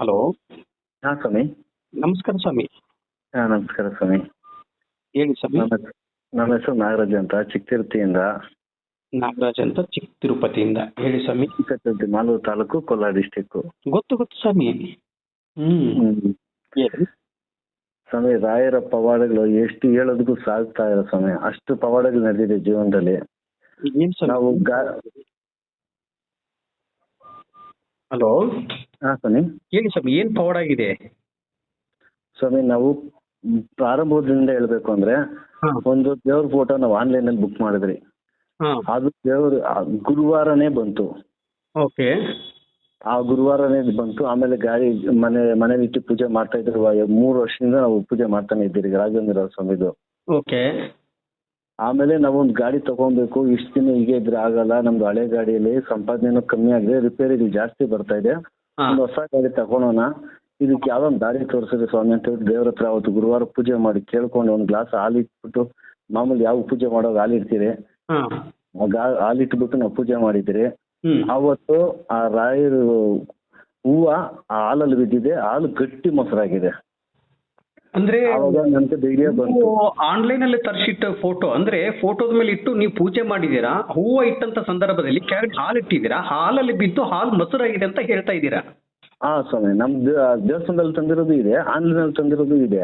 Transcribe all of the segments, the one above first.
Hello. ಹಾಂ ಸ್ವಾಮಿ. ನಮಸ್ಕಾರ ಸ್ವಾಮಿ. ಹಾಂ ನಮಸ್ಕಾರ ಸ್ವಾಮಿ. ಹೇಳಿ ಸ್ವಾಮಿ. ನನ್ನ ಹೆಸ್- ಹೆಸರು ನಾಗರಾಜ್ ಅಂತ ಚಿಕ್ಕತಿರುತಿಯಿಂದ ನಾಗರಾಜ್ ಅಂತ ಚಿಕ್ಕ ತಿರುಪತಿಯಿಂದ ಹೇಳಿ ಸ್ವಾಮಿ. ಚಿಕ್ಕತಿರುತಿ ಮಾಲೂರು ತಾಲೂಕು ಕೋಲಾರ ಡಿಸ್ಟಿಕ್ಕು ಗೊತ್ತು ಗೊತ್ತು ಸ್ವಾಮಿ. ಹ್ಮ್. ಹೇಳಿ. ಸ್ವಾಮಿ ರಾಯರ ಪವಾಡಗಳು ಎಷ್ಟು ಹೇಳೋದಕ್ಕೂ ಸಾಗ್ತಾ ಇಲ್ಲ ಸ್ವಾಮಿ. ಅಷ್ಟು ಪವಾಡಗಳು ನಡೆದಿದೆ ಜೀವನದಲ್ಲಿ. ಏನ್ ಸ್ವಾಮಿ? ನಾವು ಗಾ ಹಲೋ. ಹಾ ಸ್ವಾಮಿ ಹೇಳಿ ಸ್ವಾಮಿ ಏನ್ ಪವರ್ ಆಗಿದೆ? ಸ್ವಾಮಿ ನಾವು ಪ್ರಾರಂಭದಿಂದ ಹೇಳ್ಬೇಕು ಅಂದ್ರೆ ಹಾ. ಒಂದು ದೇವ್ರ ಫೋಟೋ ನಾವು ಆನ್ಲೈನ್ ಅಲ್ಲಿ ಬುಕ್ ಮಾಡಿದ್ರಿ. ಹಾ. ಅದು ದೇವ್ರ ಗುರುವಾರನೇ ಬಂತು. ಓಕೆ. ಆ ಗುರುವಾರನೇ ಬಂತು ಆಮೇಲೆ ಗಾಡಿ ಮನೆ ಮನೇಲಿ ಇಟ್ಟು ಪೂಜೆ ಮಾಡ್ತಾ ಇದ್ರು ಮೂರು ವರ್ಷದಿಂದ ನಾವು ಪೂಜೆ ಮಾಡ್ತಾನೆ ಇದ್ದೀರಿ ರಾಜೇಂದ್ರ ಸ್ವಾಮಿದು. ಓಕೆ. ಆಮೇಲೆ ನಾವೊಂದು ಗಾಡಿ ತಗೊಬೇಕು ಇಷ್ಟು ದಿನ ಹೀಗೆ ಇದ್ರೆ ಆಗಲ್ಲ ನಮ್ದು ಹಳೆ ಗಾಡಿಯಲ್ಲಿ ಸಂಪಾದನೆನೂ ಕಮ್ಮಿ ಆಗಿದೆ ರಿಪೇರಿಗಳು ಜಾಸ್ತಿ ಬರ್ತಾ ಇದೆ. ಒಂದು ಹೊಸ ಗಾಡಿ ತಗೊಳೋಣ. ಇದಕ್ಕೆ ಯಾವ್ದೊಂದು ದಾರಿ ತೋರಿಸಿದ್ರೆ ಸ್ವಾಮಿ ಅಂತ ಹೇಳಿ ದೇವ್ರ ಹತ್ರ ಅವತ್ತು ಗುರುವಾರ ಪೂಜೆ ಮಾಡಿ ಕೇಳ್ಕೊಂಡು ಒಂದು ಗ್ಲಾಸ್ ಹಾಲು ಇಟ್ಬಿಟ್ಟು ಮಾಮೂಲಿ ಯಾವ ಪೂಜೆ ಮಾಡೋ ಹಾಲು ಇಡ್ತೀರಿ? ಹಾ. ಆ ಗಾ ಹಾಲು ಇಟ್ಬಿಟ್ಟು ನಾವು ಪೂಜೆ ಮಾಡಿದ್ರಿ ಅವತ್ತು ಆ ರಾಯರು ಹೂವ ಆ ಹಾಲಲ್ಲಿ ಬಿದ್ದಿದೆ ಹಾಲು ಗಟ್ಟಿ ಮೊಸರಾಗಿದೆ. ಅಂದ್ರೆ ಆನ್ಲೈನ್ ಅಲ್ಲಿ ತರ್ಸಿಟ್ಟ ಫೋಟೋ ಅಂದ್ರೆ ಫೋಟೋದ ಮೇಲೆ ಇಟ್ಟು ನೀವು ಪೂಜೆ ಮಾಡಿದೀರಾ ಹೂವು ಇಟ್ಟಂತ ಸಂದರ್ಭದಲ್ಲಿ ಕೆಳಗೆ ಹಾಲು ಇಟ್ಟಿದ್ದೀರಾ? ಹಾಲಲ್ಲಿ ಬಿದ್ದು ಹಾಲು ಮೊಸರಾಗಿದೆ ಅಂತ ಹೇಳ್ತಾ ಇದ್ದೀರಾ? ಹಾ ಸ್ವಾಮಿ ನಮ್ ದೇವಸ್ಥಾನದಲ್ಲಿ ತಂದಿರೋದು ಇದೆ ಆನ್ಲೈನ್ ಅಲ್ಲಿ ತಂದಿರೋದು ಇದೆ.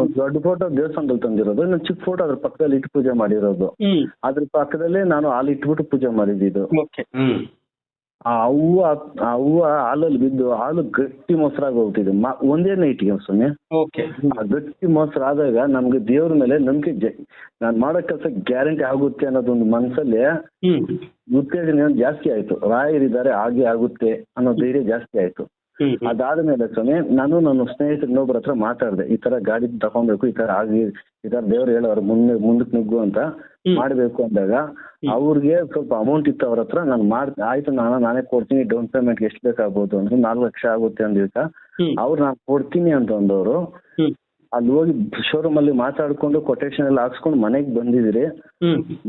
ಒಂದು ದೊಡ್ಡ ಫೋಟೋ ದೇವಸ್ಥಾನದಲ್ಲಿ ತಂದಿರೋದು ಇನ್ನೊಂದು ಚಿಕ್ಕ ಫೋಟೋ ಅದ್ರ ಪಕ್ಕದಲ್ಲಿ ಇಟ್ಟು ಪೂಜೆ ಮಾಡಿರೋದು. ಅದ್ರ ಪಕ್ಕದಲ್ಲೇ ನಾನು ಹಾಲು ಇಟ್ಬಿಟ್ಟು ಪೂಜೆ ಮಾಡಿದ್ದು. ಆ ಹೂವ ಆ ಹೂವ ಹಾಲಲ್ಲಿ ಬಿದ್ದು ಹಾಲು ಗಟ್ಟಿ ಮೊಸರಾಗಿ ಹೋಗ್ತಿದೆ ಮ ಒಂದೇ ನೈಟ್ಗೆ ಸ್ವಾಮಿ ಓಕೆ ಆ ಗಟ್ಟಿ ಮೊಸರಾದಾಗ ನಮ್ಗೆ ದೇವ್ರ ಮೇಲೆ ನಂಬಿಕೆ ಜ ನಾನು ಮಾಡೋ ಕೆಲಸ ಗ್ಯಾರಂಟಿ ಆಗುತ್ತೆ ಅನ್ನೋದೊಂದು ಮನಸ್ಸಲ್ಲಿ ಹ್ಮ್. ಉತ್ತೇಜನ ಜಾಸ್ತಿ ಆಯ್ತು. ರಾಯರಿದ್ದಾರೆ ಹಾಗೆ ಆಗುತ್ತೆ ಅನ್ನೋ ಧೈರ್ಯ ಜಾಸ್ತಿ ಆಯ್ತು. ಅದಾದ್ಮೇಲೆ ಸ್ವಾಮಿ ನಾನು ನನ್ನ ಸ್ನೇಹಿತರು ಇನ್ನೊಬ್ಬರ ಹತ್ರ ಮಾತಾಡಿದೆ ಈ ತರ ಗಾಡಿ ತಗೊಬೇಕು ಈ ತರ ಆಗಿ ಈ ತರ ದೇವ್ರು ಹೇಳೋರು ಮುಂದೆ ಮುಂದಕ್ಕೆ ನುಗ್ಗು ಅಂತ. ಮಾಡ್ಬೇಕು ಅಂದಾಗ ಅವ್ರಿಗೆ ಸ್ವಲ್ಪ ಅಮೌಂಟ್ ಇತ್ತು ಅವ್ರ ಹತ್ರ ನಾನು ಮಾಡ್ ಆಯ್ತು ನಾನು ನಾನೇ ಕೊಡ್ತೀನಿ ಡೌನ್ ಪೇಮೆಂಟ್ ಎಷ್ಟು ಬೇಕಾಗ್ಬೋದು ಅಂದ್ರೆ ನಾಲ್ಕು ಲಕ್ಷ ಆಗುತ್ತೆ ಹ್ಮ್. ಅವ್ರು ನಾನು ಕೊಡ್ತೀನಿ ಅಂತ ಅಂದವರು ಅಲ್ಲಿ ಹೋಗಿ ಶೋರೂಮ್ ಅಲ್ಲಿ ಮಾತಾಡ್ಕೊಂಡು ಕೊಟೇಶನ್ ಎಲ್ಲ ಹಾಕ್ಸ್ಕೊಂಡು ಮನೆಗೆ ಬಂದಿದ್ರಿ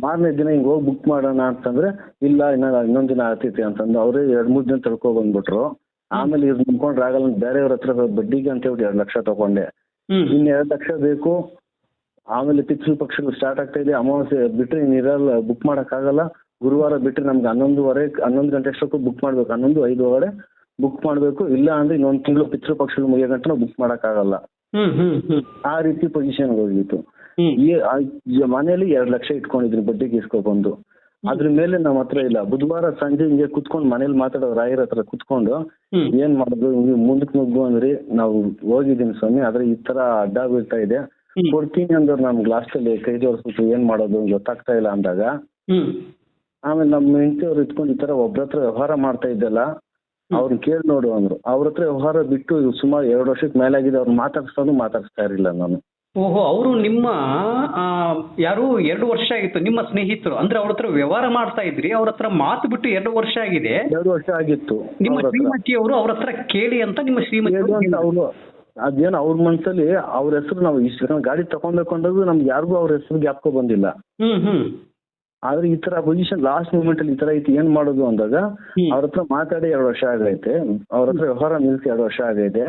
ಮಾರನೇ ದಿನ ಹಿಂಗ್ ಹೋಗಿ ಬುಕ್ ಮಾಡೋಣ ಅಂತಂದ್ರೆ ಇಲ್ಲ ಇನ್ನ ಇನ್ನೊಂದ್ ದಿನ ಆಗ್ತೈತಿ ಅಂತಂದು ಅವರೇ ಎರಡ್ ಮೂರ್ ದಿನ ತಳ್ಕೊ ಬಂದ್ಬಿಟ್ರು. ಆಮೇಲೆ ಇವ್ರು ನಂಬ್ಕೊಂಡ್ರೆ ಆಗಲ್ಲ ಅಂತ ಬೇರೆಯವ್ರ ಹತ್ರ ಬಡ್ಡಿಗೆ ಅಂತ ಹೇಳ್ಬಿಟ್ಟು ಎರಡು ಲಕ್ಷ ತಗೊಂಡೆ. ಇನ್ನು ಎರಡು ಲಕ್ಷ ಬೇಕು. ಆಮೇಲೆ ಪಿಕ್ಸಲ್ ಪಕ್ಷಗಳು ಸ್ಟಾರ್ಟ್ ಆಗ್ತಾ ಇದೆ. ಅಮಾವಾಸ್ಯೆ ಬಿಟ್ಟರೆ ಇನ್ನು ಇರಲ್ಲ ಬುಕ್ ಮಾಡೋಕ್ಕಾಗಲ್ಲ. ಗುರುವಾರ ಬಿಟ್ಟರೆ ನಮ್ಗೆ ಹನ್ನೊಂದುವರೆ ಹನ್ನೊಂದು ಗಂಟೆ ಅಷ್ಟಕ್ಕೂ ಬುಕ್ ಮಾಡಬೇಕು. ಹನ್ನೊಂದು ಐದು ಒಳಗಡೆ ಬುಕ್ ಮಾಡಬೇಕು. ಇಲ್ಲ ಅಂದ್ರೆ ಇನ್ನೊಂದು ತಿಂಗಳು ಪಿತೃ ಪಕ್ಷಗಳು ಮುಗಿಯೋ ಗಂಟೆ ನಾವು ಬುಕ್ ಮಾಡೋಕ್ಕಾಗಲ್ಲ ಆ ರೀತಿ ಪೊಸಿಷನ್ಗೆ ಹೋಗಿತ್ತು. ಹ್ಮ್. ಈ ಮನೆಯಲ್ಲಿ ಈ ಮನೇಲಿ ಎರಡು ಲಕ್ಷ ಇಟ್ಕೊಂಡಿದ್ರು ಬಡ್ಡಿಗೆ ಇಸ್ಕೊಬಂದು. ಅದ್ರ ಮೇಲೆ ನಮ್ಮ ಹತ್ರ ಇಲ್ಲ. ಬುಧವಾರ ಸಂಜೆ ಹಿಂಗೆ ಕುತ್ಕೊಂಡು ಮನೇಲಿ ಮಾತಾಡೋ ರಾಯರ ಹತ್ರ ಕುತ್ಕೊಂಡು ಏನ್ ಮಾಡುದು ಹಿಂಗೆ ಮುಂದಕ್ಕೆ ನುಗ್ಗು ಅಂದ್ರಿ ನಾವು ಹೋಗಿದ್ದೀನಿ ಸ್ವಾಮಿ ಆದ್ರೆ ಈ ತರ ಅಡ್ಡ ಬೀಳ್ತಾ ಇದೆ. ಕೊಡ್ತೀನಿ ಅಂದ್ರೆ ನಮ್ ಲಾಸ್ಟ್ ಅಲ್ಲಿ ಕೈ ಜೋಡಿಸ್ಬಿಟ್ಟು ಏನ್ ಮಾಡೋದು ಗೊತ್ತಾಗ್ತಾ ಇಲ್ಲ ಅಂದಾಗ ಆಮೇಲೆ ನಮ್ಮ ಹೆಂಡತಿಯವ್ರು ಇಟ್ಕೊಂಡು ಈ ತರ ಒಬ್ರ ಹತ್ರ ವ್ಯವಹಾರ ಮಾಡ್ತಾ ಇದ್ದಲ್ಲ ಅವ್ರನ್ನ ಕೇಳಿ ನೋಡು ಅಂದ್ರು. ಅವ್ರ ಹತ್ರ ವ್ಯವಹಾರ ಬಿಟ್ಟು ಸುಮಾರು ಎರಡು ವರ್ಷಕ್ಕೆ ಮೇಲಾಗಿದೆ ಅವ್ರು ಮಾತಾಡ್ಸೋದು ಮಾತಾಡ್ಸ್ತಾ ಇರಲಿಲ್ಲ ನಾನು. ಓಹೋ ಅವರು ನಿಮ್ಮ ಆ, ಯಾರು ಎರಡು ವರ್ಷ ಆಗಿತ್ತು ನಿಮ್ಮ ಸ್ನೇಹಿತರು ಅಂದ್ರೆ ಅವ್ರ ಹತ್ರ ವ್ಯವಹಾರ ಮಾಡ್ತಾ ಇದ್ರಿ ಅವ್ರ ಹತ್ರ ಮಾತು ಬಿಟ್ಟು ಎರಡು ವರ್ಷ ಆಗಿದೆ. ಎರಡು ವರ್ಷ ಆಗಿತ್ತು ನಿಮ್ಮ ಅವ್ರ ಹತ್ರ. ಶ್ರೀಮತಿಯವರು ಅವ್ರ ಹತ್ರ ಕೇಳಿ ಅಂತ ನಿಮ್ಮ ಶ್ರೀಮತಿ ಏನು ಅವ್ರು ಅದೇನು ಅವ್ರ ಮನಸ್ಸಲ್ಲಿ ಅವ್ರ ಹೆಸರು ನಾವು ಇಷ್ಟು ಜನ ಗಾಡಿ ತಗೊಬೇಕು ಅಂದಾಗ ನಮ್ಗೆ ಯಾರಿಗೂ ಅವ್ರ ಹೆಸರು ಜ್ಞಾಪಕ ಬಂದಿಲ್ಲ. ಹ್ಮ್ ಹ್ಮ್. ಆದ್ರೆ ಈ ತರ ಪೊಸಿಷನ್ ಲಾಸ್ಟ್ ಮೂಮೆಂಟ್ ಅಲ್ಲಿ ಈ ತರ ಐತಿ ಏನ್ ಮಾಡೋದು ಅಂದಾಗ ಹ್ಮ್. ಅವ್ರ ಹತ್ರ ಮಾತಾಡಿ ಎರಡು ವರ್ಷ ಆಗೈತೆ ಅವ್ರ ಹತ್ರ ವ್ಯವಹಾರ ನಿಲ್ಸಿ ಎರಡು ವರ್ಷ ಆಗೈತೆ.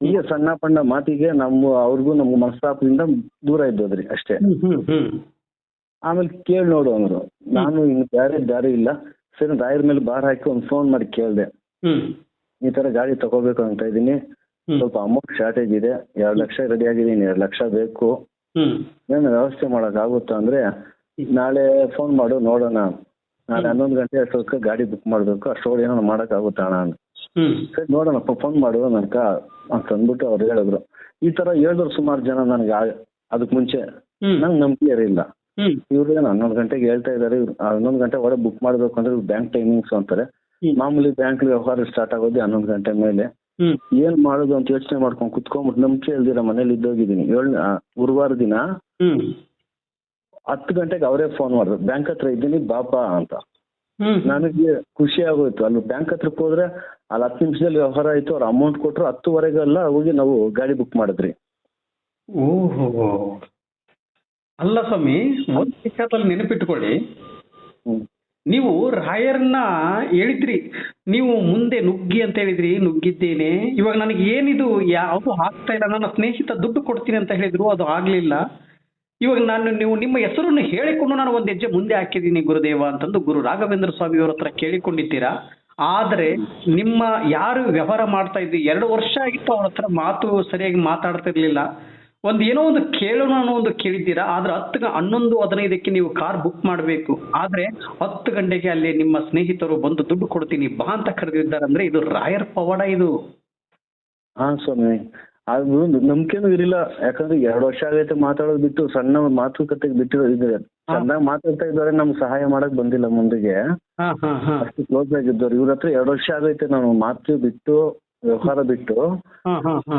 ಹೀಗೆ ಸಣ್ಣ ಪಣ್ಣ ಮಾತಿಗೆ ನಮ್ಮ ಅವ್ರಿಗೂ ನಮ್ಮ ಮನಸ್ತಾಪದಿಂದ ದೂರ ಇದ್ದೋದ್ರಿ ಅಷ್ಟೇ. ಆಮೇಲೆ ಕೇಳಿ ನೋಡು ಅಂದ್ರು. ನಾನು ಇನ್ನು ಬೇರೆ ದಾರಿ ಇಲ್ಲ. ಸರಿ ರಾಯರ್ ಮೇಲೆ ಬಾರ್ ಹಾಕಿ ಒಂದು ಫೋನ್ ಮಾಡಿ ಕೇಳಿದೆ. ಈ ತರ ಗಾಡಿ ತಗೋಬೇಕು ಅಂತ ಇದೀನಿ ಸ್ವಲ್ಪ ಅಮೌಂಟ್ ಶಾರ್ಟೇಜ್ ಇದೆ. ಎರಡು ಲಕ್ಷ ರೆಡಿ ಆಗಿದ್ದೀನಿ ಎರಡು ಲಕ್ಷ ಬೇಕು. ಏನು ವ್ಯವಸ್ಥೆ ಆಗುತ್ತಾ ಅಂದ್ರೆ ನಾಳೆ ಫೋನ್ ಮಾಡು ನೋಡೋಣ. ನಾಳೆ ಹನ್ನೊಂದು ಗಂಟೆ ಅಷ್ಟೊತ್ತಿಗೆ ಗಾಡಿ ಬುಕ್ ಮಾಡಬೇಕು. ಅಷ್ಟೊಳಗೆ ಏನೋ ಮಾಡೋಕ್ಕಾಗುತ್ತಾ ಅಣ್ಣ ಅಂತ. ಹ್ಮ್ ಸರಿ ನೋಡೋಣಪ್ಪ ಫೋನ್ ಮಾಡು ನನ್ಕ ಅಂತ ಅಂದ್ಬಿಟ್ಟು ಅವ್ರು ಹೇಳಿದ್ರು. ಈ ತರ ಹೇಳಿದ್ರು ಸುಮಾರು ಜನ ನನಗೆ ಅದಕ್ಕೆ ಮುಂಚೆ. ನಂಗೆ ನಂಬಿಕೆ ಇರಲಿಲ್ಲ. ಇವ್ರು ಏನು ಹನ್ನೊಂದು ಗಂಟೆಗೆ ಹೇಳ್ತಾ ಇದ್ದಾರೆ ಇವ್ರು ಹನ್ನೊಂದು ಗಂಟೆ ಒಳಗೆ ಬುಕ್ ಮಾಡ್ಬೇಕು ಅಂದ್ರೆ ಬ್ಯಾಂಕ್ ಟೈಮಿಂಗ್ಸ್ ಅಂತಾರೆ. ಮಾಮೂಲಿ ಬ್ಯಾಂಕ್ ವ್ಯವಹಾರ ಸ್ಟಾರ್ಟ್ ಆಗೋದು ಹನ್ನೊಂದು ಗಂಟೆ ಮೇಲೆ. ಏನ್ ಮಾಡೋದು ಅಂತ ಯೋಚನೆ ಮಾಡ್ಕೊಂಡು ಕುತ್ಕೊಂಡ್ಬಿಟ್ಟು ನಂಬಿಕೆ ಇಲ್ದಿರ ಮನೇಲಿ ಇದ್ದೋಗಿದ್ದೀನಿ. ಏಳ್ ಗುರುವಾರ ದಿನ ಹತ್ತು ಗಂಟೆಗೆ ಅವರೇ ಫೋನ್ ಮಾಡಿದ್ರು ಬ್ಯಾಂಕ್ ಹತ್ರ ಇದ್ದೀನಿ ಬಾಪಾ ಅಂತ. ನನಗೆ ಖುಷಿ ಆಗೋಯ್ತು. ಅಲ್ಲಿ ಬ್ಯಾಂಕ್ ಹತ್ರಕ್ಕೆ ಹೋದ್ರೆ ಅಲ್ಲಿ ಹತ್ತು ನಿಮಿಷದಲ್ಲಿ ವ್ಯವಹಾರ ಆಯ್ತು ಅವ್ರು ಅಮೌಂಟ್ ಕೊಟ್ಟರು ಹತ್ತುವರೆಗೆಲ್ಲ ಹೋಗಿ ನಾವು ಗಾಡಿ ಬುಕ್ ಮಾಡಿದ್ರಿ. ಓಹೋ. ಅಲ್ಲ ಸ್ವಾಮಿ ಒಂದು ವಿಷಯದಲ್ಲಿ ನೆನಪಿಟ್ಕೊಳ್ಳಿ. ನೀವು ರಾಯರ್ನ ಹೇಳಿದ್ರಿ. ನೀವು ಮುಂದೆ ನುಗ್ಗಿ ಅಂತ ಹೇಳಿದ್ರಿ ನುಗ್ಗಿದ್ದೇನೆ. ಇವಾಗ ನನಗೆ ಏನಿದು ಯಾವುದು ಆಗ್ತಾ ಇಲ್ಲ ನನ್ನ ಸ್ನೇಹಿತ ದುಡ್ಡು ಕೊಡ್ತೀನಿ ಅಂತ ಹೇಳಿದ್ರು ಅದು ಆಗ್ಲಿಲ್ಲ. ಇವಾಗ ನಾನು ನೀವು ನಿಮ್ಮ ಹೆಸರನ್ನು ಹೇಳಿಕೊಂಡು ನಾನು ಒಂದು ಹೆಜ್ಜೆ ಮುಂದೆ ಹಾಕಿದ್ದೀನಿ ಗುರುದೇವ ಅಂತಂದು ಗುರು ರಾಘವೇಂದ್ರ ಸ್ವಾಮಿಯವರ ಹತ್ರ ಕೇಳಿಕೊಂಡಿದ್ದೀರಾ? ಆದರೆ ನಿಮ್ಮ ಯಾರು ವ್ಯವಹಾರ ಮಾಡ್ತಾ ಇದ್ರಿ ಎರಡು ವರ್ಷ ಆಗಿತ್ತು ಅವ್ರ ಹತ್ರ ಮಾತು ಸರಿಯಾಗಿ ಮಾತಾಡ್ತಿರ್ಲಿಲ್ಲ. ಒಂದು ಏನೋ ಒಂದು ಕೇಳೋಣ ಅನ್ನೋ ಒಂದು ಕೇಳಿದ್ದೀರಾ? ಆದ್ರೆ ಹತ್ತು ಹನ್ನೊಂದು, ಹದಿನೈದಕ್ಕೆ ನೀವು ಕಾರ್ ಬುಕ್ ಮಾಡಬೇಕು. ಆದ್ರೆ ಹತ್ತು ಗಂಟೆಗೆ ಅಲ್ಲಿ ನಿಮ್ಮ ಸ್ನೇಹಿತರು ಬಂದು ದುಡ್ಡು ಕೊಡ್ತೀನಿ, ಬಾ ಅಂತ ಕರೆದಿದ್ದಾರೆ ಅಂದ್ರೆ ಇದು ರಾಯರ್ ಪವಾಡ ಇದು. ಹಾ ಸ್ವಾಮಿ. ಅದು ನಂಬಿಕೆನೂ ಇರಲಿಲ್ಲ. ಯಾಕಂದ್ರೆ ಎರಡ್ ವರ್ಷ ಆಗೈತೆ ಮಾತಾಡೋದು ಬಿಟ್ಟು ಸಣ್ಣ ಮಾತುಕತೆಗೆ ಬಿಟ್ಟಿರೋ ಇದ್ರೆ ಚೆನ್ನಾಗಿ ಮಾತಾಡ್ತಾ ಇದ್ದಾರೆ ನಮ್ಗೆ ಸಹಾಯ ಮಾಡಕ್ ಬಂದಿಲ್ಲ ಮುಂದೆಗೆ. ಅಷ್ಟು ಕ್ಲೋಸ್ ಆಗಿದ್ದವ್ರು. ಇವ್ರ ಹತ್ರ ಎರಡು ವರ್ಷ ಆಗೈತೆ ನಾನು ಮಾತು ಬಿಟ್ಟು ವ್ಯವಹಾರ ಬಿಟ್ಟು.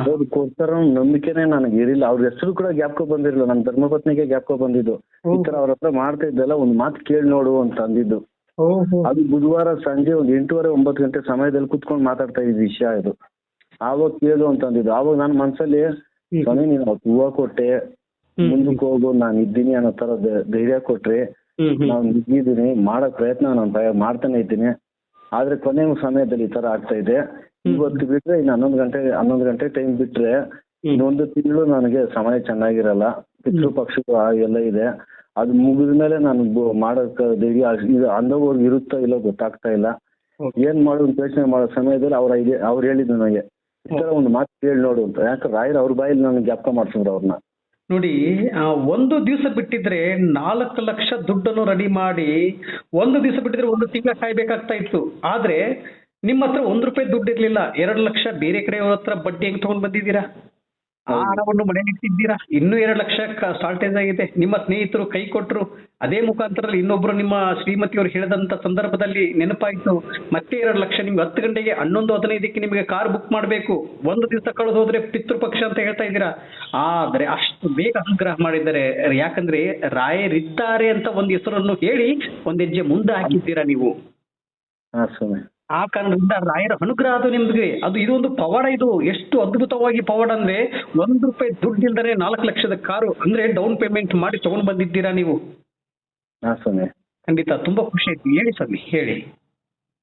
ಅವ್ರು ಕೊಡ್ತಾರ ನಂಬಿಕೆನೆ ನನಗೆ ಇರಿಲ್ಲ ಅವ್ರ ಹೆಸರು ಕೂಡ ಗ್ಯಾಪ್ಕೊ ಬಂದಿರಲಿಲ್ಲ. ನನ್ನ ಧರ್ಮಪತ್ನಿಗೆ ಗ್ಯಾಪ್ಕೊ ಬಂದಿದ್ದು. ಈ ತರ ಅವ್ರ ಹತ್ರ ಮಾಡ್ತಾ ಇದ್ದಲ್ಲ ಒಂದ್ ಮಾತು ಕೇಳಿ ನೋಡು ಅಂತ ಅಂದಿದ್ದು. ಅದು ಬುಧವಾರ ಸಂಜೆ ಒಂದ್ ಎಂಟೂವರೆ ಒಂಬತ್ತು ಗಂಟೆ ಸಮಯದಲ್ಲಿ ಕುತ್ಕೊಂಡು ಮಾತಾಡ್ತಾ ಇದ್ದ ವಿಷಯ ಇದು. ಆವಾಗ ಕೇಳು ಅಂತ ಅಂದಿದ್ದು ಆವಾಗ ನನ್ನ ಮನಸಲ್ಲಿ ಸ್ವಾಮಿ ನೀನು ಅವತ್ತು ಹೂವ ಕೊಟ್ಟೆ. ಮುಂದಕ್ಕೆ ಹೋಗು ನಾನು ಇದ್ದೀನಿ ಅನ್ನೋ ತರ ಧೈರ್ಯ ಕೊಟ್ರಿ. ನಾನು ಇದ್ದೀನಿ ಮಾಡೋ ಪ್ರಯತ್ನ ನಾನು ಮಾಡ್ತಾನೆ ಇದ್ದೀನಿ. ಆದ್ರೆ ಕೊನೆ ಸಮಯದಲ್ಲಿ ಈ ತರ ಆಗ್ತಾ ಇದೆ. ಇವತ್ತು ಬಿಟ್ರೆ ಇನ್ನು ಹನ್ನೊಂದು ಗಂಟೆ ಹನ್ನೊಂದು ಗಂಟೆ ಟೈಮ್ ಬಿಟ್ರೆ ಇನ್ನೊಂದು ತಿಂಗಳು ನನಗೆ ಸಮಯ ಚೆನ್ನಾಗಿರಲ್ಲ. ಪಿತೃ ಪಕ್ಷ ಎಲ್ಲ ಇದೆ. ಅದು ಮುಗಿದ ಮೇಲೆ ನಾನು ಮಾಡಕ್ ಧೈರ್ಯ ಅಂದವ್ರಿಗೆ ಇರುತ್ತೋ ಇಲ್ಲೋ ಗೊತ್ತಾಗ್ತಾ ಇಲ್ಲ. ಏನ್ ಮಾಡೋದು ಯೋಚನೆ ಮಾಡೋ ಸಮಯದಲ್ಲಿ ಅವ್ರ ಅವ್ರು ಹೇಳಿದ್ರು ನನಗೆ. ಈ ತರ ಒಂದು ಮಾತು ಕೇಳಿ ನೋಡು ಅಂತ. ಯಾಕೆ ರಾಯರ್ ಅವ್ರ ಬಾಯಲ್ಲಿ ನನಗೆ ಜ್ಞಾಪಕ ಮಾಡ್ಸಿದ್ರು ಅವ್ರನ್ನ. ನೋಡಿ ಒಂದು ದಿವಸ ಬಿಟ್ಟಿದ್ರೆ ನಾಲ್ಕು ಲಕ್ಷ ದುಡ್ಡನ್ನು ರೆಡಿ ಮಾಡಿ ಒಂದು ದಿವಸ ಬಿಟ್ಟಿದ್ರೆ ಒಂದು ತಿಂಗಳ ಕಾಯ್ಬೇಕಾಗ್ತಾ ಇತ್ತು. ಆದ್ರೆ ನಿಮ್ಮ ಹತ್ರ ಒಂದ್ ರೂಪಾಯಿ ದುಡ್ಡು ಇರ್ಲಿಲ್ಲ ಎರಡು ಲಕ್ಷ ಬೇರೆ ಕಡೆಯವ್ರ ಹತ್ರ ಬಡ್ಡಿ ಹೆಂಗ್ ತಗೊಂಡ್ ಬಂದಿದ್ದೀರಾ? ಆ ಹಣವನ್ನು ಮನೆಗೆ ಇಟ್ಟಿದ್ದೀರಾ? ಇನ್ನೂ ಎರಡು ಲಕ್ಷ ಶಾರ್ಟೇಜ್ ಆಗಿದೆ. ನಿಮ್ಮ ಸ್ನೇಹಿತರು ಕೈ ಕೊಟ್ಟರು ಅದೇ ಮುಖಾಂತರದಲ್ಲಿ ಇನ್ನೊಬ್ರು ನಿಮ್ಮ ಶ್ರೀಮತಿಯವರು ಹೇಳಿದಂತ ಸಂದರ್ಭದಲ್ಲಿ ನೆನಪಾಯಿತು. ಮತ್ತೆ ಎರಡು ಲಕ್ಷ ನಿಮ್ಗೆ ಹತ್ತು ಗಂಟೆಗೆ ಹನ್ನೊಂದು ಹದಿನೈದಕ್ಕೆ ನಿಮಗೆ ಕಾರ್ ಬುಕ್ ಮಾಡಬೇಕು. ಒಂದು ದಿವಸ ಕಳೆದು ಹೋದ್ರೆ ಪಿತೃಪಕ್ಷ ಅಂತ ಹೇಳ್ತಾ ಇದ್ದೀರಾ? ಆದ್ರೆ ಅಷ್ಟು ಬೇಗ ಅನುಗ್ರಹ ಮಾಡಿದ್ದಾರೆ ಯಾಕಂದ್ರೆ ರಾಯರಿದ್ದಾರೆ ಅಂತ ಒಂದು ಹೆಸರನ್ನು ಹೇಳಿ ಒಂದ್ ಹೆಜ್ಜೆ ಮುಂದೆ ಹಾಕಿದ್ದೀರಾ ನೀವು? ಆ ಕಾರಣದಿಂದ ರಾಯರ ಅನುಗ್ರಹ ಅದು ನಿಮ್ಗೆ. ಅದು ಇದೊಂದು ಪವಾಡ ಇದು. ಎಷ್ಟು ಅದ್ಭುತವಾಗಿ ಪವಾಡ ಅಂದ್ರೆ ಒಂದ್ ರೂಪಾಯಿ ದುಡ್ಡು ಇಲ್ದರೆ ನಾಲ್ಕು ಲಕ್ಷದ ಕಾರು ಅಂದ್ರೆ ಡೌನ್ ಪೇಮೆಂಟ್ ಮಾಡಿ ತಗೊಂಡ್ ಬಂದಿದ್ದೀರಾ ನೀವು? ಸ್ವಾಮಿ. ಖಂಡಿತ. ತುಂಬಾ ಖುಷಿ ಆಯ್ತು. ಹೇಳಿ ಸ್ವಾಮಿ ಹೇಳಿ.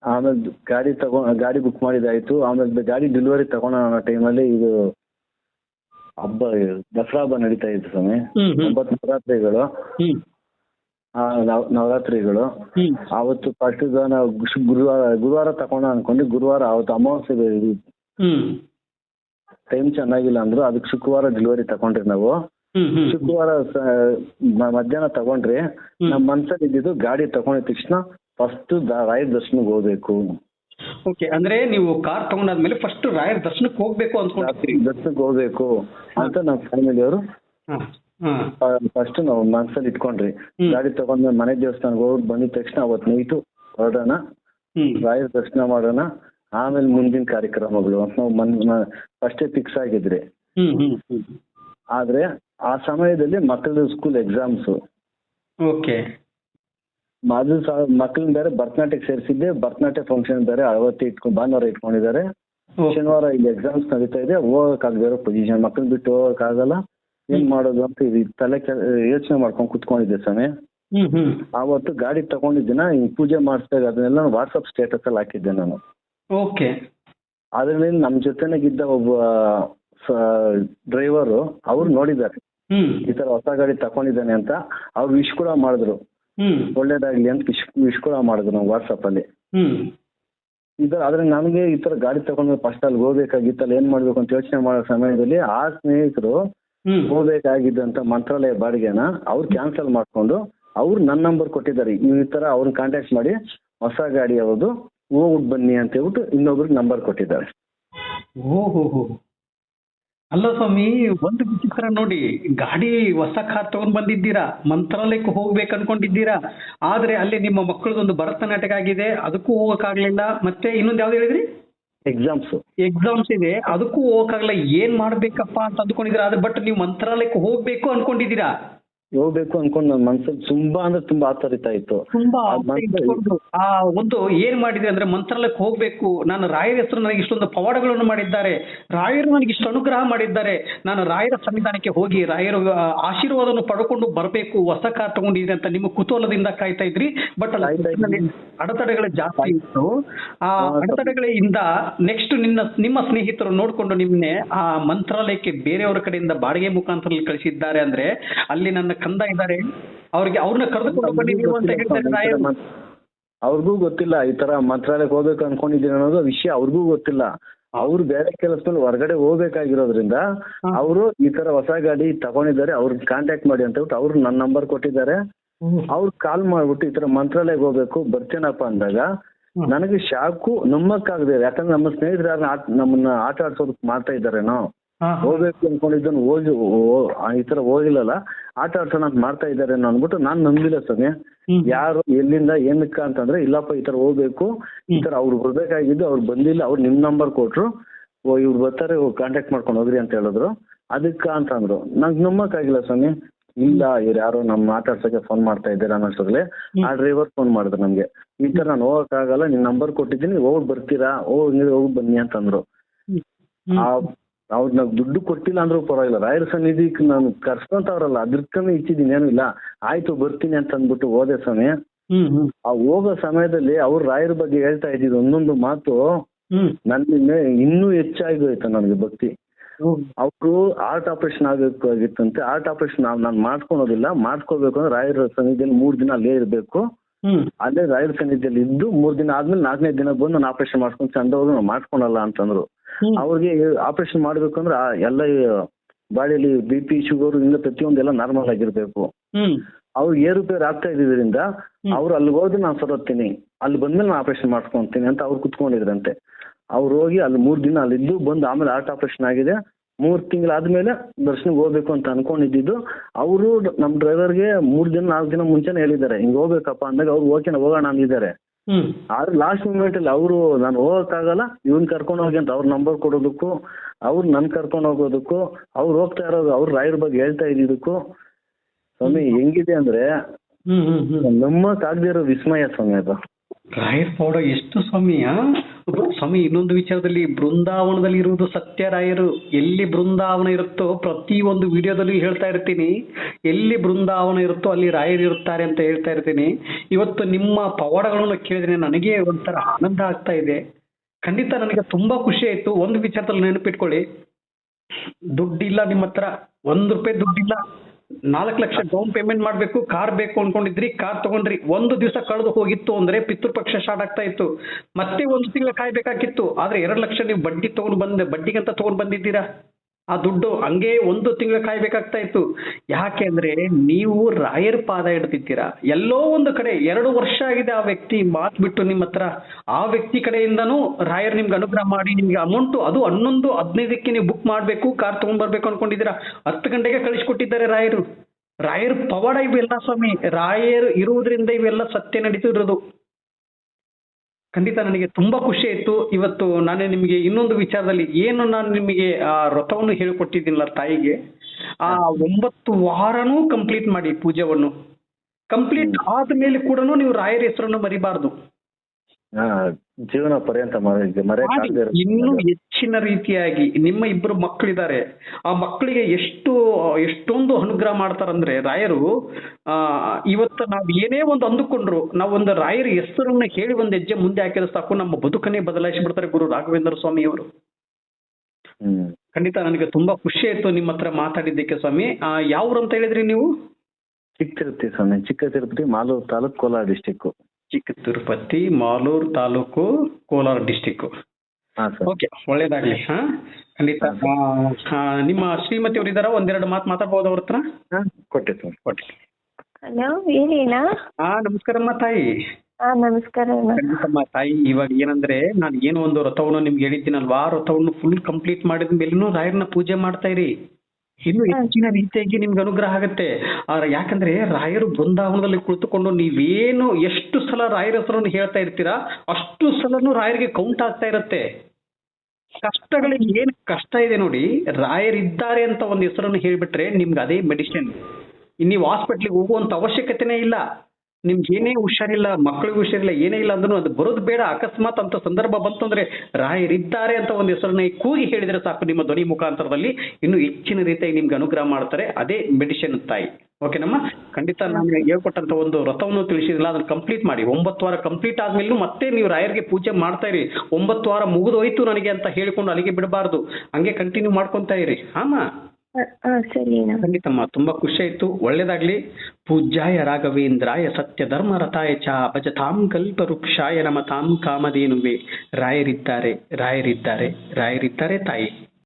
ಆಮೇಲೆ ಗಾಡಿ ತಗೊ ಗಾಡಿ ಬುಕ್ ಮಾಡಿದಾಯ್ತು. ಆಮೇಲೆ ಗಾಡಿ ಡೆಲಿವರಿ ತಗೊಂಡ ಟೈಮಲ್ಲಿ ಇದು ಹಬ್ಬ ದಸರಾ ಹಬ್ಬ ನಡೀತಾ ಇತ್ತು ಸ್ವಾಮಿ. ಒಂಬತ್ತು ನವರಾತ್ರಿಗಳು. ಹ್ಮ್. ಆ, ನವ- ನವರಾತ್ರಿಗಳು. ಹ್ಮ್. ಅವತ್ತು ಫಸ್ಟ್ ನಾವು ಗುರುವಾರ ಗುರುವಾರ ತಗೊಂಡ ಅನ್ಕೊಂಡು ಗುರುವಾರ ಅವತ್ತು ಅಮಾವಾಸ್ಯೆ ಹ್ಮ್. ಟೈಮ್ ಚೆನ್ನಾಗಿಲ್ಲ ಅಂದ್ರು ಅದಕ್ಕೆ ಶುಕ್ರವಾರ ಡೆಲಿವರಿ ತಗೊಂಡ್ರಿ ನಾವು. ಹ್ಮ್ ಹ್ಮ್. ಶುಕ್ರವಾರ ಸ- ಮ- ಮಧ್ಯಾಹ್ನ ತಗೊಂಡ್ರಿ ನಮ್ಮ ಮನ್ಸಲ್ಲಿ ಇದ್ದಿದ್ದು ಗಾಡಿ ತಗೊಂಡಿದ ತಕ್ಷಣ ಫಸ್ಟ್ ರಾಯರ್ ದರ್ಶನಕ್ಕೆ ಹೋಗ್ಬೇಕು. ಓಕೆ ಅಂದ್ರೆ ನೀವು ಕಾರ್ ತಗೊಂಡಾದ್ಮೇಲೆ ಫಸ್ಟ್ ರಾಯರ ದರ್ಶನಕ್ಕೆ ಹೋಗ್ಬೇಕು ಅನ್ಕೊಂಡಿದ್ರಿ ದರ್ಶನಕ್ಕೆ ಹೋಗ್ಬೇಕು ಅಂತ ನಮ್ಮ ಫ್ಯಾಮಿಲಿಯವರು ಅವರು. ಹಾ. ಫಸ್ಟ್ ನಾವು ಮನ್ಸಲ್ಲಿ ಇಟ್ಕೊಂಡ್ರಿ. ಗಾಡಿ ತಗೊಂಡ್ ಮನೆ ದೇವಸ್ಥಾನಕ್ಕೆ ಹೋಗಿ ಬಂದಿದ ತಕ್ಷಣ ಅವತ್ತು ನೈಟು ಹೊರಡೋಣ. ರಾಯರ ದರ್ಶನ ಮಾಡೋಣ. ಆಮೇಲೆ ಮುಂದಿನ ಕಾರ್ಯಕ್ರಮಗಳು. ಅಂತ ನಾವು ಮನ್ ಫಸ್ಟೇ ಫಿಕ್ಸ್ ಆಗಿದ್ರಿ. ಆದ್ರೆ ಆ ಸಮಯದಲ್ಲಿ ಮಕ್ಕಳ ಸ್ಕೂಲ್ ಎಕ್ಸಾಮ್ಸ್ ಓಕೆ. ಅದು ಮಕ್ಕಳನ್ನ ಬೇರೆ ಭರತನಾಟ್ಯಕ್ಕೆ ಸೇರಿಸಿದ್ದೆ. ಭರತನಾಟ್ಯ ಫಂಕ್ಷನ್ ಬೇರೆ ಅವತ್ತು ಇಟ್ಕೊಂಡು ಭಾನುವಾರ ಇಟ್ಕೊಂಡಿದ್ದಾರೆ. ಶನಿವಾರ ಇಲ್ಲಿ ಎಕ್ಸಾಮ್ಸ್ ನಡೀತಾ ಇದೆ. ಹೋಗಕ್ಕಾಗದೇ ಇರೋ ಪೊಸಿಷನ್ ಮಕ್ಕಳನ್ನ ಬಿಟ್ಟು ಹೋಗಕ್ಕಾಗಲ್ಲ ಏನ್ ಮಾಡೋದು ಅಂತ ಇದು ತಲೆ ಯೋಚನೆ ಮಾಡ್ಕೊಂಡು ಕುತ್ಕೊಂಡಿದ್ದೆ ಸ್ವಾಮಿ. ಆವತ್ತು ಗಾಡಿ ತಗೊಂಡಿದ್ದಿನ ಹಿಂಗ್ ಪೂಜೆ ಮಾಡಿಸಿದಾಗ ಅದನ್ನೆಲ್ಲ ವಾಟ್ಸಪ್ ಸ್ಟೇಟಸ್ ಅಲ್ಲಿ ಹಾಕಿದ್ದೆ ನಾನು. ಓಕೆ. ಅದ್ರಲ್ಲಿ ನಮ್ಮ ಜೊತೆನಾಗಿದ್ದ ಒಬ್ಬ ಡ್ರೈವರ್ ಅವ್ರು ನೋಡಿದ್ದಾರೆ. ಈ ತರ ಹೊಸ ಗಾಡಿ ತಗೊಂಡಿದ್ದಾನೆ ಅಂತ ಅವ್ರು ವಿಶ್ ಕೂಡ ಮಾಡಿದ್ರು. ಒಳ್ಳೇದಾಗ್ಲಿ ಅಂತ ವಿಶ್ ವಿಶ್ ಕೂಡ ಮಾಡಿದ್ರು ನಾವು ವಾಟ್ಸಪ್ ಅಲ್ಲಿ. ತರ ಆದ್ರೆ ನನಗೆ ಈ ತರ ಗಾಡಿ ತಗೊಂಡ್ರೆ ಫಸ್ಟ್ ಅಲ್ಲಿ ಹೋಗ್ಬೇಕಾಗಿತ್ತಲ್ಲ ಏನ್ ಮಾಡ್ಬೇಕು ಅಂತ ಯೋಚನೆ ಮಾಡೋ ಸಮಯದಲ್ಲಿ ಆ ಸ್ನೇಹಿತರು ಹ್ಮ್. ಹೋಗ್ಬೇಕಾಗಿದ್ದಂತ ಮಂತ್ರಾಲಯ ಬಾಡಿಗೆನ ಅವ್ರು ಕ್ಯಾನ್ಸಲ್ ಮಾಡ್ಕೊಂಡು ಅವ್ರು ನನ್ನ ನಂಬರ್ ಕೊಟ್ಟಿದ್ದಾರೆ. ಈ ತರ ಅವ್ರನ್ನ ಕಾಂಟ್ಯಾಕ್ಟ್ ಮಾಡಿ ಹೊಸ ಗಾಡಿ ಅವ್ರದ್ದು ಹೋಗ್ಬಿಟ್ಟು ಬನ್ನಿ ಅಂತ ಹೇಳ್ಬಿಟ್ಟು ಇನ್ನೊಬ್ರಿಗೆ ನಂಬರ್ ಕೊಟ್ಟಿದ್ದಾರೆ. ಓಹೋ ಅಲ್ಲ ಸ್ವಾಮಿ ಒಂದು ವಿಚಿತ್ರ ನೋಡಿ ಗಾಡಿ ಹೊಸ ಕಾರ್ ತಗೊಂಡ್ ಬಂದಿದ್ದೀರಾ? ಮಂತ್ರಾಲಯಕ್ಕೆ ಹೋಗ್ಬೇಕು ಅನ್ಕೊಂಡಿದ್ದೀರಾ ಆದ್ರೆ ಅಲ್ಲಿ ನಿಮ್ಮ ಮಕ್ಕಳದೊಂದು ಭರತನಾಟ್ಯ ಆಗಿದೆ ಅದಕ್ಕೂ ಹೋಗಕ್ಕಾಗ್ಲಿಲ್ಲ ಮತ್ತೆ ಇನ್ನೊಂದು ಯಾವ್ದು ಹೇಳಿದ್ರಿ? ಎಕ್ಸಾಮ್ಸ್ ಎಕ್ಸಾಮ್ಸ್ ಇದೆ ಅದಕ್ಕೂ ಹೋಗಕ್ಕಾಗಲ್ಲ ಏನ್ ಮಾಡ್ಬೇಕಪ್ಪ ಅಂತ ಅಂದ್ಕೊಂಡಿದ್ದೀರಾ? ಆದ್ರೆ ಬಟ್ ನೀವು ಮಂತ್ರಾಲಯಕ್ಕೆ ಹೋಗ್ಬೇಕು ಅನ್ಕೊಂಡಿದ್ದೀರಾ? ಹೋಗ್ಬೇಕು ಅನ್ಕೊಂಡು ನನ್ ಮನ್ಸಲ್ಲಿ ತುಂಬಾ ಅಂದ್ರೆ ತುಂಬಾ ಆತರಿತ ಇತ್ತು ತುಂಬಾ ಆ ಆಸೆ ಮಂತ್ರ- ಇಟ್ಕೊಂಡು. ಆ ಒಂದು ಏನ್ ಮಾಡಿದೆ ಅಂದ್ರೆ ಮಂತ್ರಾಲಯಕ್ಕೆ ಹೋಗ್ಬೇಕು. ನಾನು ರಾಯರ ಹೆಸರು ನನಗೆ ಇಷ್ಟೊಂದು ಪವಾಡಗಳನ್ನು ಮಾಡಿದ್ದಾರೆ. ರಾಯರು ನನಗೆ ಇಷ್ಟು ಅನುಗ್ರಹ ಮಾಡಿದ್ದಾರೆ. ನಾನು ರಾಯರ ಸಂವಿಧಾನಕ್ಕೆ ಹೋಗಿ ರಾಯರ ಆ, ಆಶೀರ್ವಾದವನ್ನು ಪಡ್ಕೊಂಡು ಬರಬೇಕು. ಹೊಸ ಕಾರ್ ತಗೊಂಡಿದೆ ಅಂತ ನಿಮ್ಮ ಕುತೂಹಲದಿಂದ ಕಾಯ್ತಾ ಇದ್ರಿ. ಬಟ್ ಕಾಯ್ತಾ ಇದ್ವಿ. ಅಡೆತಡೆಗಳು ಜಾಸ್ತಿ ಇತ್ತು. ಆ ಅಡೆತಡೆಗಳಿಂದ ನೆಕ್ಸ್ಟ್ ನಿನ್ನ ನಿಮ್ಮ ಸ್ನೇಹಿತರು ನೋಡ್ಕೊಂಡು ನಿಮ್ನೆ ಆ ಮಂತ್ರಾಲಯಕ್ಕೆ ಬೇರೆಯವರ ಕಡೆಯಿಂದ ಬಾಡಿಗೆ ಮುಖಾಂತರ ಕಳಿಸಿದ್ದಾರೆ ಅಂದ್ರೆ ಅಲ್ಲಿ ನನ್ನ ಕಂದ ಇದ್ದಾರೆ ಅವ್ರಿಗೆ ಅವ್ರನ್ನ ಕರೆದುಕೊಂಡು ಬನ್ನಿ ನೀವು ಅಂತ ಹೇಳ್ತಾರೆ ರಾಯರು ಅವ್ರಿಗೂ ಗೊತ್ತಿಲ್ಲ ಈ ತರ ಮಂತ್ರಾಲಯಕ್ಕೆ ಹೋಗ್ಬೇಕು ಅನ್ಕೊಂಡಿದ್ದೀನಿ ಅನ್ನೋದು ವಿಷಯ ಅವ್ರಿಗೂ ಗೊತ್ತಿಲ್ಲ. ಅವ್ರು ಬೇರೆ ಕೆಲಸದಲ್ಲಿ ಹೊರಗಡೆ ಹೋಗ್ಬೇಕಾಗಿರೋದ್ರಿಂದ. ಅವರು ಈ ತರ ಹೊಸ ಗಾಡಿ ತಗೊಂಡಿದ್ದಾರೆ ಅವ್ರಿಗೆ ಕಾಂಟ್ಯಾಕ್ಟ್ ಮಾಡಿ ಅಂತ ಹೇಳ್ಬಿಟ್ಟು ಅವ್ರು ನನ್ನ ನಂಬರ್ ಕೊಟ್ಟಿದ್ದಾರೆ. ಅವ್ರು ಕಾಲ್ ಮಾಡ್ಬಿಟ್ಟು ಈ ತರ ಮಂತ್ರಾಲಯಕ್ಕೆ ಹೋಗ್ಬೇಕು ಬರ್ತೇನಪ್ಪ ಅಂದಾಗ ನನಗೆ ಶಾಕು ನಂಬಕ್ಕಾಗದೆ ಯಾಕಂದ್ರೆ ನಮ್ಮ ಸ್ನೇಹಿತರ ಯಾರನ್ನ ನಮ್ಮನ್ನ ಆಟ ಆಡ್ಸೋದಕ್ಕೆ ಮಾಡ್ತಾ ಇದ್ದಾರೇನೋ. ಹೋಗ್ಬೇಕು ಅನ್ಕೊಂಡಿದ್ದನ್ನು ಹೋಗಿ ಈ ತರ ಹೋಗಿಲ್ಲಲ್ಲ ಆಟ ಆಡ್ಸೋಣ ಅಂತ ಮಾಡ್ತಾ ಇದ್ದಾರೆ ಅನ್ಬಿಟ್ಟು ನಾನ್ ನಂಬಿಲ್ಲ ಸ್ವಾಮಿ. ಯಾರು ಎಲ್ಲಿಂದ ಏನಕ್ಕ ಅಂತಂದ್ರೆ ಇಲ್ಲಪ್ಪ ಈ ತರ ಹೋಗ್ಬೇಕು ಈ ತರ ಅವ್ರು ಬರ್ಬೇಕಾಗಿದ್ದು ಅವ್ರು ಬಂದಿಲ್ಲ ಅವ್ರು ನಿಮ್ ನಂಬರ್ ಕೊಟ್ರು. ಓ ಇವ್ರು ಬರ್ತಾರೆ ಕಾಂಟ್ಯಾಕ್ಟ್ ಮಾಡ್ಕೊಂಡು ಹೋಗ್ರಿ ಅಂತ ಹೇಳಿದ್ರು. ಅದಕ್ಕ ಅಂತಂದ್ರು ನಂಗೆ ನಂಬಕ್ಕಾಗಿಲ್ಲ ಸ್ವಾಮಿ ಇಲ್ಲ ಇವ್ರು ಯಾರೋ ನಮ್ ಮಾತಾಡ್ಸಕ್ಕೆ ಫೋನ್ ಮಾಡ್ತಾ ಇದ್ದಾರೆ ಅನ್ನೋಷ್ಟರಲ್ಲಿ ಆ ಡ್ರೈವರ್ ಫೋನ್ ಮಾಡಿದ್ರು ನಮ್ಗೆ. ಈ ತರ ನಾನು ಹೋಗಕ್ಕಾಗಲ್ಲ ನಿಮ್ ನಂಬರ್ ಕೊಟ್ಟಿದ್ದೀನಿ ಹೋಗಿ ಬರ್ತೀರಾ? ಹೋಗಿ ಹೋಗಿ ಬನ್ನಿ ಅಂತಂದ್ರು. ಆ ಅವ್ರು ನಾವು ದುಡ್ಡು ಕೊಟ್ಟಿಲ್ಲ ಅಂದ್ರು ಪರವಾಗಿಲ್ಲ. ರಾಯರ ಸನ್ನಿಧಿಗೆ ನಾನು ಕರ್ಸ್ಕೊಂತವ್ರಲ್ಲ ಅದ್ರಕ್ಕೂ ಇಚ್ಚಿದ್ದೀನಿ ಏನೂ ಇಲ್ಲ. ಆಯ್ತು ಬರ್ತೀನಿ ಅಂತ ಅಂದ್ಬಿಟ್ಟು ಹೋದೆ ಸ್ವಾಮಿ. ಆ ಹೋಗೋ ಸಮಯದಲ್ಲಿ ಅವ್ರು ರಾಯರ ಬಗ್ಗೆ ಹೇಳ್ತಾ ಇದ್ದಿದ್ದು ಒಂದೊಂದು ಮಾತು ನನ್ನ ಇನ್ನೂ ಹೆಚ್ಚಾಗಿ ಹೋಯ್ತು ನನಗೆ ಭಕ್ತಿ. ಅವ್ರು ಆರ್ಟ್ ಆಪರೇಷನ್ ಆಗಬೇಕಾಗಿತ್ತಂತೆ ಆರ್ಟ್ ಆಪರೇಷನ್ ನಾನು ಮಾಡ್ಕೊಳೋದಿಲ್ಲ. ಮಾಡ್ಕೋಬೇಕು ಅಂದ್ರೆ ರಾಯರ ಸನ್ನಿಧಿಯಲ್ಲಿ ಮೂರ್ ದಿನ ಅಲ್ಲೇ ಇರಬೇಕು. ಅಲ್ಲೇ ರಾಯರ ಸನ್ನಿಧಿಯಲ್ಲಿ ಇದ್ದು ಮೂರ್ ದಿನ ಆದ್ಮೇಲೆ ನಾಲ್ಕನೇ ದಿನ ಬಂದು ನಾನು ಆಪರೇಷನ್ ಮಾಡ್ಕೊಂಡು ಚಂದವ್ರು ನಾನು ಮಾಡ್ಕೊಳಲ್ಲ ಅಂತಂದ್ರು. ಅವ್ರಿಗೆ ಆಪರೇಷನ್ ಮಾಡ್ಬೇಕು ಅಂದ್ರೆ ಆ ಎಲ್ಲ ಬಾಡಿಯಲ್ಲಿ ಬಿ ಪಿ ಶುಗರ್ ಇಂದ ಪ್ರತಿಯೊಂದೆಲ್ಲ ನಾರ್ಮಲ್ ಆಗಿರ್ಬೇಕು. ಅವ್ರು ಏರುಪೇರು ಆಗ್ತಾ ಇದ್ದಿದ್ರಿಂದ. ಅವ್ರು ಅಲ್ಲಿಗೆ ಹೋದ್ರೆ ನಾನು ಸರೋತೀನಿ ಅಲ್ಲಿ ಬಂದ್ಮೇಲೆ ನಾನು ಆಪರೇಷನ್ ಮಾಡ್ಕೊಂತೀನಿ ಅಂತ ಅವ್ರು ಕುತ್ಕೊಂಡಿದ್ರಂತೆ. ಅವ್ರು ಹೋಗಿ ಅಲ್ಲಿ ಮೂರ್ ದಿನ ಅಲ್ಲಿದ್ದು ಬಂದು ಆಮೇಲೆ ಹಾರ್ಟ್ ಆಪರೇಷನ್ ಆಗಿದೆ. ಮೂರ್ ತಿಂಗಳಾದ್ಮೇಲೆ ದರ್ಶನಕ್ಕೆ ಹೋಗ್ಬೇಕು ಅಂತ ಅನ್ಕೊಂಡಿದ್ದು ಅವರು ನಮ್ಮ ಡ್ರೈವರ್ಗೆ ಮೂರ್ ದಿನ ನಾಲ್ಕು ದಿನ ಮುಂಚೆನೆ ಹೇಳಿದ್ದಾರೆ. ಹಿಂಗ್ ಹೋಗ್ಬೇಕಪ್ಪ ಅಂದಾಗ ಅವ್ರು ಓಕೆನ ಹೋಗೋಣ ಅಂದಿದ್ದಾರೆ. ಆದ್ರೆ ಲಾಸ್ಟ್ ಮೂಮೆಂಟ್ ಅಲ್ಲಿ ಅವರು ನಾನು ಹೋಗಕ್ಕಾಗಲ್ಲ ಇವನ್ ಕರ್ಕೊಂಡು ಹೋಗಿ ಅಂತ ಅವ್ರ ನಂಬರ್ ಕೊಡೋದಕ್ಕೂ ಅವ್ರು ನನ್ ಕರ್ಕೊಂಡು ಹೋಗೋದಕ್ಕೂ ಅವ್ರು ಹೋಗ್ತಾ ಇರೋದು ಅವ್ರ ರಾಯರ ಬಗ್ಗೆ ಹೇಳ್ತಾ ಇದ್ದಿದ್ದಕ್ಕೂ ಸ್ವಾಮಿ ಹೆಂಗಿದೆ ಅಂದ್ರೆ ನಮ್ಮಕ್ಕಾಗದೇ ಇರೋ ವಿಸ್ಮಯ ಸ್ವಾಮಿ ಅದು. ರಾಯರ್ ಪೌಡ ಎಷ್ಟು ಸ್ವಾಮಿಯ ಸ್ವಾಮಿ, ಇನ್ನೊಂದು ವಿಚಾರದಲ್ಲಿ ಬೃಂದಾವನದಲ್ಲಿ ಇರುವುದು ಸತ್ಯರಾಯರು ಎಲ್ಲಿ ಬೃಂದಾವನ ಇರುತ್ತೋ ಪ್ರತಿ ಒಂದು ವಿಡಿಯೋದಲ್ಲೂ ಹೇಳ್ತಾ ಇರ್ತೀನಿ. ಎಲ್ಲಿ ಬೃಂದಾವನ ಇರುತ್ತೋ ಅಲ್ಲಿ ರಾಯರು ಇರುತ್ತಾರೆ ಅಂತ ಹೇಳ್ತಾ ಇರ್ತೀನಿ. ಇವತ್ತು ನಿಮ್ಮ ಪವಾಡಗಳನ್ನು ಕೇಳಿದ್ರೆ ನನಗೆ ಒಂಥರ ಆನಂದ ಆಗ್ತಾ ಇದೆ. ಖಂಡಿತ ನನಗೆ ತುಂಬಾ ಖುಷಿ ಆಯ್ತು. ಒಂದು ವಿಚಾರದಲ್ಲಿ ನೆನಪಿಟ್ಕೊಳ್ಳಿ. ದುಡ್ಡಿಲ್ಲ ನಿಮ್ಮ ಹತ್ರ. ಒಂದ್ ರೂಪಾಯಿ ದುಡ್ಡಿಲ್ಲ. ನಾಲ್ಕು ಲಕ್ಷ ಡೌನ್ ಪೇಮೆಂಟ್ ಮಾಡ್ಬೇಕು ಕಾರ್ ಬೇಕು ಅನ್ಕೊಂಡಿದ್ರಿ ಕಾರ್ ತಗೊಂಡ್ರಿ. ಒಂದು ದಿವಸ ಕಳೆದು ಹೋಗಿತ್ತು ಅಂದ್ರೆ ಪಿತೃಪಕ್ಷ ಸ್ಟಾರ್ಟ್ ಆಗ್ತಾ ಇತ್ತು. ಮತ್ತೆ ಒಂದು ತಿಂಗಳು ಕಾಯ್ಬೇಕಾಗಿತ್ತು. ಆದ್ರೆ ಎರಡು ಲಕ್ಷ ನೀವು ಬಡ್ಡಿ ತಗೊಂಡು ಬಂದ ಬಡ್ಡಿಗಂತ ತಗೊಂಡು ಬಂದಿದ್ದೀರಾ? ಆ ದುಡ್ಡು ಹಂಗೆ ಒಂದು ತಿಂಗಳು ಕಾಯ್ಬೇಕಾಗ್ತಾ ಇತ್ತು. ಯಾಕೆ ಅಂದ್ರೆ ನೀವು ರಾಯರ್ ಪಾದ ಹಿಡ್ತಿದ್ದೀರಾ ಎಲ್ಲೋ ಒಂದು ಕಡೆ ಎರಡು ವರ್ಷ ಆಗಿದೆ ಆ ವ್ಯಕ್ತಿ ಮಾತು ಬಿಟ್ಟು ನಿಮ್ಮ ಹತ್ರ. ಆ ವ್ಯಕ್ತಿ ಕಡೆಯಿಂದನೂ ರಾಯರ್ ನಿಮ್ಗೆ ಅನುಗ್ರಹ ಮಾಡಿ, ನಿಮ್ಗೆ ಅಮೌಂಟು ಅದು ಹನ್ನೊಂದು, ಹದಿನೈದಕ್ಕೆ ನೀವು ಬುಕ್ ಮಾಡಬೇಕು, ಕಾರ್ ತಗೊಂಡ್ಬರ್ಬೇಕು ಅನ್ಕೊಂಡಿದ್ದೀರಾ. ಹತ್ತು ಗಂಟೆಗೆ ಕಳಿಸ್ಕೊಟ್ಟಿದ್ದಾರೆ ರಾಯರು. ರಾಯರ್ ಪವಾಡ ಇವೆಲ್ಲ ಸ್ವಾಮಿ. ರಾಯರ್ ಇರುವುದರಿಂದ ಇವೆಲ್ಲ ಸತ್ಯ ನಡೀತಿರೋದು. ಖಂಡಿತ ನನಗೆ ತುಂಬಾ ಖುಷಿ ಆಯ್ತು. ಇವತ್ತು ನಾನು ನಿಮಗೆ ಇನ್ನೊಂದು ವಿಚಾರದಲ್ಲಿ ಏನು ನಾನು ನಿಮಗೆ ಆ ವ್ರತವನ್ನು ಹೇಳಿಕೊಟ್ಟಿದ್ದೀನಲ್ಲ ತಾಯಿಗೆ ಆ ಒಂಬತ್ತು ವಾರನೂ ಕಂಪ್ಲೀಟ್ ಮಾಡಿ ಪೂಜೆವನ್ನು. ಕಂಪ್ಲೀಟ್ ಆದ್ಮೇಲೆ ಕೂಡ ನೀವು ರಾಯರ ಹೆಸರನ್ನು ಮರಿಬಾರ್ದು. ಜೀವನ ಪರ್ಯಂತ ಇನ್ನು ಹೆಚ್ಚಿನ ರೀತಿಯಾಗಿ ನಿಮ್ಮ ಇಬ್ಬರು ಮಕ್ಕಳಿದ್ದಾರೆ. ಆ ಮಕ್ಕಳಿಗೆ ಎಷ್ಟು ಎಷ್ಟೊಂದು ಅನುಗ್ರಹ ಮಾಡ್ತಾರಂದ್ರೆ ರಾಯರು ಆ ಇವತ್ತು ನಾವು ಏನೇ ಒಂದು ಅಂದುಕೊಂಡ್ರು ನಾವೊಂದು ಒಂದು ರಾಯರ ಹೆಸರನ್ನ ಹೇಳಿ ಒಂದು ಹೆಜ್ಜೆ ಮುಂದೆ ಹಾಕಿದ್ರೆ ಸಾಕು ನಮ್ಮ ಬದುಕನ್ನೇ ಬದಲಾಯಿಸಿ ಬಿಡ್ತಾರೆ ಗುರು ರಾಘವೇಂದ್ರ ಸ್ವಾಮಿ ಅವರು. ಖಂಡಿತ ನನಗೆ ತುಂಬಾ ಖುಷಿ ಆಯ್ತು ನಿಮ್ಮ ಹತ್ರ ಮಾತಾಡಿದ್ದಕ್ಕೆ ಸ್ವಾಮಿ. ಆ, ಯಾವ ಊರು ಅಂತ ಹೇಳಿದ್ರಿ ನೀವು? ಚಿಕ್ಕ ತಿರುಪತಿ ಸ್ವಾಮಿ ಚಿಕ್ಕ ತಿರುಪತಿ ಮಾಲೂರು ತಾಲೂಕ್ ಕೋಲಾರ ಡಿಸ್ಟಿಕ್ ಚಿಕ್ಕ ತಿರುಪತಿ ಮಾಲೂರ್ ತಾಲೂಕು ಕೋಲಾರ ಡಿಸ್ಟಿಕ್ ಹಾ ಸರ್. ಓಕೆ ಒಳ್ಳೇದಾಗ್ಲಿ ಹಾ. ಖಂಡಿತ. ಆ, ನಿಮ್ಮ ಶ್ರೀಮತಿ ಅವರು ಇದಾರ ಒಂದೆರಡು ಮಾತು ಮಾತಾಡ್ಬೋದು ಅವ್ರ ಹತ್ರ? ಹಾ ಕೊಟ್ಟೆ ಸರ್. ಕೊಡಿ ಹಲೋ ಹೇಳಿನಾ ಹಾ ನಮಸ್ಕಾರಮ್ಮ ತಾಯಿ. ಹಾ ನಮಸ್ಕಾರ ಅಣ್ಣ. ಖಂಡಿತಮ್ಮ ತಾಯಿ ಇವಾಗ ಏನಂದ್ರೆ ನಾನು ಏನೋ ಒಂದು ವ್ರತವನ್ನು ನಿಮ್ಗೆ ಹೇಳಿದ್ದೀನಲ್ವಾ? ಆ ವ್ರತವನ್ನು ಫುಲ್ ಕಂಪ್ಲೀಟ್ ಮಾಡಿದ ಮೇಲೂ ರಾಯರನ್ನ ಪೂಜೆ ಮಾಡ್ತಾ ಇರಿ. ಇನ್ನು ಹೆಚ್ಚಿನ ರೀತಿಯಾಗಿ ನಿಮ್ಗೆ ಅನುಗ್ರಹ ಆಗುತ್ತೆ. ಯಾಕಂದ್ರೆ ರಾಯರು ಬೃಂದಾವನದಲ್ಲಿ ಕುಳಿತುಕೊಂಡು ನೀವೇನು ಎಷ್ಟು ಸಲ ರಾಯರ ಹೆಸರನ್ನು ಹೇಳ್ತಾ ಇರ್ತೀರಾ, ಅಷ್ಟು ಸಲನು ರಾಯರಿಗೆ ಕೌಂಟ್ ಆಗ್ತಾ ಇರುತ್ತೆ. ಕಷ್ಟಗಳಿಗೆ ಏನ್ ಕಷ್ಟ ಇದೆ ನೋಡಿ, ರಾಯರಿದ್ದಾರೆ ಅಂತ ಒಂದು ಹೆಸರನ್ನು ಹೇಳಿಬಿಟ್ರೆ ನಿಮ್ಗೆ ಅದೇ ಮೆಡಿಸಿನ್ ನೀವು ಹಾಸ್ಪಿಟ್ಲಿಗೆ ಹೋಗುವಂತ ಅವಶ್ಯಕತೆನೇ ಇಲ್ಲ. ನಿಮ್ಗೆ ಏನೇ ಹುಷಾರಿಲ್ಲ ಮಕ್ಕಳಿಗೆ ಹುಷಾರಿಲ್ಲ, ಏನೇ ಇಲ್ಲ ಅಂದ್ರೂ ಅದು ಬರೋದು ಬೇಡ. ಅಕಸ್ಮಾತ್ ಅಂತ ಸಂದರ್ಭ ಬಂತು ಅಂದ್ರೆ ರಾಯರಿದ್ದಾರೆ ಅಂತ ಒಂದು ಹೆಸರನ್ನ ಕೂಗಿ ಹೇಳಿದ್ರೆ ಸಾಕು ನಿಮ್ಮ ಧ್ವನಿ ಮುಖಾಂತರದಲ್ಲಿ. ಇನ್ನು ಹೆಚ್ಚಿನ ರೀತಿಯಾಗಿ ನಿಮ್ಗೆ ಅನುಗ್ರಹ ಮಾಡ್ತಾರೆ ಅದೇ ಮೆಡಿಸಿನ್ ತಾಯಿ. ಓಕೆನಮ್ಮ? ಖಂಡಿತ ನಾನು ಹೇಳ್ಕೊಟ್ಟಂತ ಒಂದು ರಥವನ್ನು ತಿಳಿಸಿದಿಲ್ಲ ಅದನ್ನ ಕಂಪ್ಲೀಟ್ ಮಾಡಿ. ಒಂಬತ್ತು ವಾರ ಕಂಪ್ಲೀಟ್ ಆದ್ಮೇಲೂ ಮತ್ತೆ ನೀವು ರಾಯರಿಗೆ ಪೂಜೆ ಮಾಡ್ತಾ ಇರಿ. ಒಂಬತ್ತು ವಾರ ಮುಗಿದೋಯ್ತು ನನಗೆ ಅಂತ ಹೇಳ್ಕೊಂಡು ಅಲ್ಲಿಗೆ ಬಿಡಬಾರ್ದು. ಹಂಗೆ ಕಂಟಿನ್ಯೂ ಮಾಡ್ಕೊತಾ ಇರಿ. ಆಮ ಸರಿ ಖಂಡಿತಮ್ಮ, ತುಂಬಾ ಖುಷಿ ಆಯ್ತು. ಒಳ್ಳೇದಾಗ್ಲಿ. ಪೂಜ್ಯಾಯ ರಾಘವೇಂದ್ರಾಯ ಸತ್ಯ ಧರ್ಮ ರಥಾಯ ಚ ಭಜತಾಂ ಕಲ್ಪ ವೃಕ್ಷಾಯ ನಮತಾಂ ಕಾಮಧೇನುವೆ. ರಾಯರಿದ್ದಾರೆ ರಾಯರಿದ್ದಾರೆ ರಾಯರಿದ್ದಾರೆ ತಾಯಿ.